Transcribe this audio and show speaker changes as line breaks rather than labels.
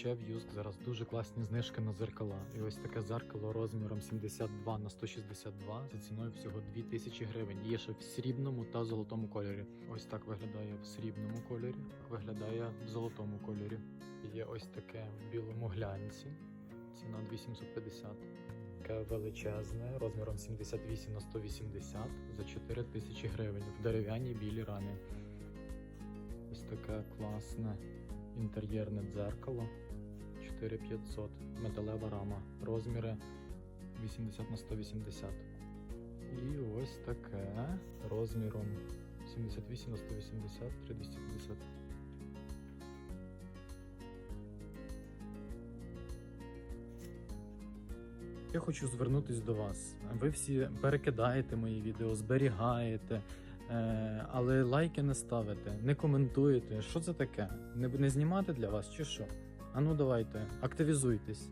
ще в Юск зараз дуже класні знижки на зеркала. І ось таке зеркало розміром 72 на 162 за ціною всього 2000 гривень. Є ще в срібному та золотому кольорі. Ось так виглядає в срібному кольорі, так виглядає в золотому кольорі. Є ось таке в білому глянці. Ціна 2750. Таке величезне, розміром 78 на 180 за 4000 гривень в дерев'яній білій рамі. Ось таке класне інтер'єрне дзеркало 4500, металева рама, розміри 80 на 180. І ось таке розміром 78 на 180, 3250. Я хочу звернутися до вас. Ви всі перекидаєте мої відео, зберігаєте, е, але лайки не ставите, не коментуєте. Що це таке? Не, не знімати для вас чи що? А ну давайте, активізуйтесь.